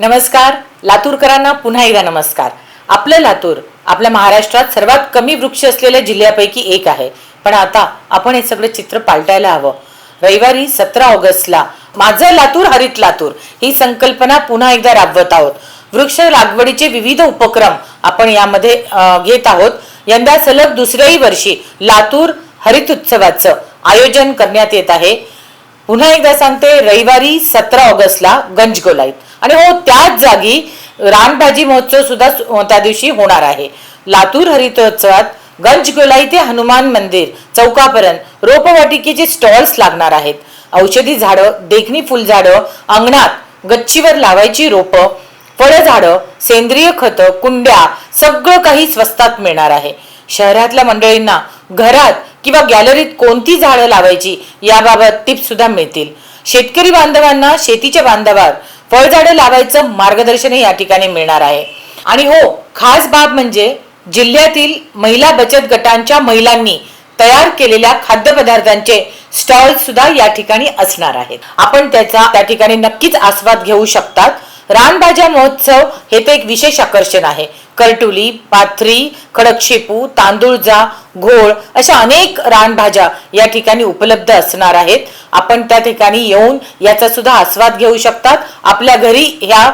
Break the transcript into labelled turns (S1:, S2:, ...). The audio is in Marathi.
S1: नमस्कार लातूरकरांना पुन्हा एकदा नमस्कार. आपलं लातूर आपल्या महाराष्ट्रात सर्वात कमी वृक्ष असलेल्या जिल्ह्यापैकी एक आहे. पण आता आपण हे सगळं चित्र पालटायला हवं. रविवारी सतरा ऑगस्टला माझं लातूर हरित लातूर ही संकल्पना पुन्हा एकदा राबवत आहोत. वृक्ष लागवडीचे विविध उपक्रम आपण यामध्ये घेत आहोत. यंदा सलग दुसऱ्याही वर्षी लातूर हरित उत्सवाचं आयोजन करण्यात येत आहे. पुन्हा एकदा सांगते रविवारी सतरा ऑगस्टला गंजगोलाईत आणि हो त्याच जागी रानभाजी महोत्सव सुद्धा त्या दिवशी होणार आहे. लातूर हरितोत्सवात गंजगोलाई ते हनुमान मंदिर चौकापर्यंत रोपवाटिकेचे स्टॉल्स लागणार आहेत. औषधी झाडं देखणी फुलझाडं अंगणात गच्चीवर लावायची रोपं फळझाडं सेंद्रिय खतं कुंड्या सगळं काही स्वस्तात मिळणार आहे. शहरातल्या मंडळींना घरात किंवा गॅलरीत कोणती झाडं लावायची याबाबत टिप्स सुद्धा मिळतील. शेतकरी बांधवांना शेतीच्या बांधवात फळझाडं लावायचं मार्गदर्शनही या ठिकाणी मिळणार आहे. आणि हो खास बाब म्हणजे जिल्ह्यातील महिला बचत गटांच्या महिलांनी तयार केलेल्या खाद्यपदार्थांचे स्टॉल सुद्धा या ठिकाणी असणार आहेत. आपण त्याचा त्या ठिकाणी नक्कीच आस्वाद घेऊ शकतात. रानभाज्या महोत्सव हे तर एक विशेष आकर्षण आहे. करटुली पाथरी खडकशेपू तांदूळजा घोळ अशा अनेक रानभाज्या या ठिकाणी उपलब्ध असणार आहेत. आपण त्या ठिकाणी येऊन याचा सुद्धा आस्वाद घेऊ शकतात. आपल्या घरी ह्या